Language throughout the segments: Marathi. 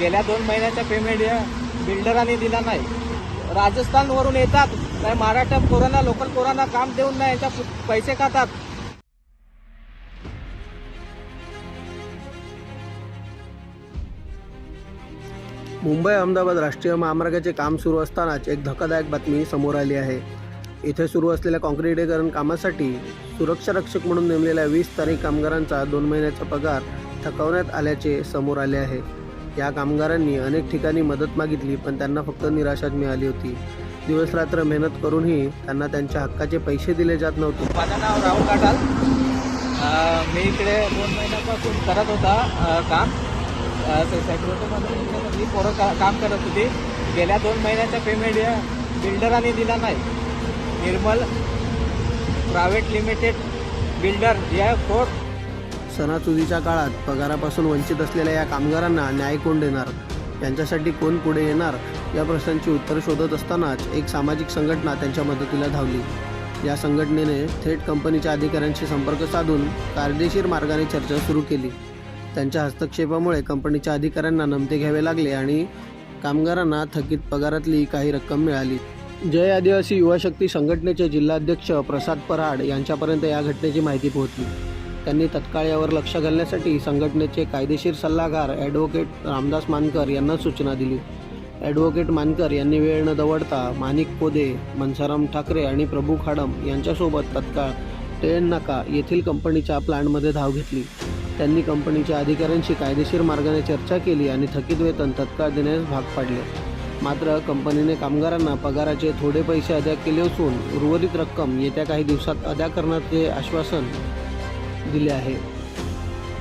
गेल्या दोन महिन्याचा पेमेंट या बिल्डरांनी दिला नाही. राजस्थानवरून येतात नाही मराठा कोरोना लोकल पोरांना काम देऊन नाही याच्या पैसे खातात. मुंबई अहमदाबाद राष्ट्रीय महामार्गाचे काम सुरू असतानाच एक धक्कादायक बातमी समोर आली आहे. इथे सुरू असलेल्या काँक्रिटीकरण कामासाठी सुरक्षा रक्षक म्हणून नेमलेल्या वीस स्थानिक कामगारांचा दोन महिन्याचा पगार थकवण्यात आल्याचे समोर आले आहे. या कामगारांनी अनेक ठिकाणी मदत मागितली पण त्यांना फक्त निराशाच मिळाली होती. दिवसरात्र मेहनत करूनही त्यांना त्यांच्या हक्काचे पैसे दिले जात नव्हते. माझं नाव राहुल काटाल. मी इकडे दोन महिन्यापासून करत होता काम. सेक्युरिटीमध्ये मी पोरं का काम करत होती. गेल्या दोन महिन्याचा पेमेंट या बिल्डरांनी दिला नाही. निर्मल प्रायव्हेट लिमिटेड बिल्डर या फोर्ट सणासुदीच्या काळात पगारापासून वंचित असलेल्या या कामगारांना न्याय कोण देणार? यांच्यासाठी कोण पुढे येणार? या प्रश्नांची उत्तर शोधत असतानाच एक सामाजिक संघटना त्यांच्या मदतीला धावली. या संघटनेने थेट कंपनीच्या अधिकाऱ्यांशी संपर्क साधून कायदेशीर मार्गाने चर्चा सुरू केली. त्यांच्या हस्तक्षेपामुळे कंपनीच्या अधिकाऱ्यांना नमते घ्यावे लागले आणि कामगारांना थकीत पगारातली काही रक्कम मिळाली. जय आदिवासी युवा शक्ती संघटनेचे जिल्हाध्यक्ष प्रसाद पराड यांच्यापर्यंत या घटनेची माहिती पोहोचली. त्यांनी तत्काळ यावर लक्ष घालण्यासाठी संघटनेचे कायदेशीर सल्लागार ॲडव्होकेट रामदास मानकर यांना सूचना दिली. ॲडव्होकेट मानकर यांनी वेळ न दवडता माणिक कोदे मनसाराम ठाकरे आणि प्रभू खाडम यांच्यासोबत तत्काळ टेन नाका येथील कंपनीच्या प्लॅनमध्ये धाव घेतली. त्यांनी कंपनीच्या अधिकाऱ्यांशी कायदेशीर मार्गाने चर्चा केली आणि थकीत वेतन तत्काळ देण्यास भाग पाडले. मात्र कंपनीने कामगारांना पगाराचे थोडे पैसे अदा केले असून उर्वरित रक्कम येत्या काही दिवसात अदा करण्याचे आश्वासन दिले आहे.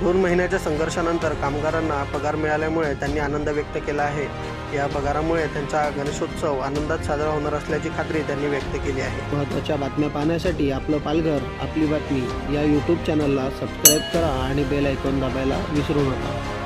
दोन महिन्याच्या संघर्षानंतर कामगारांना पगार मिळाल्यामुळे त्यांनी आनंद व्यक्त केला आहे. या पगारामुळे त्यांचा गणेशोत्सव आनंदात साजरा होणार असल्याची खात्री त्यांनी व्यक्त केली आहे. महत्त्वाच्या बातम्या पाहण्यासाठी आपलं पालघर आपली बातमी या यूट्यूब चॅनलला सबस्क्राईब करा आणि बेल ऐकून दाबायला विसरू नका.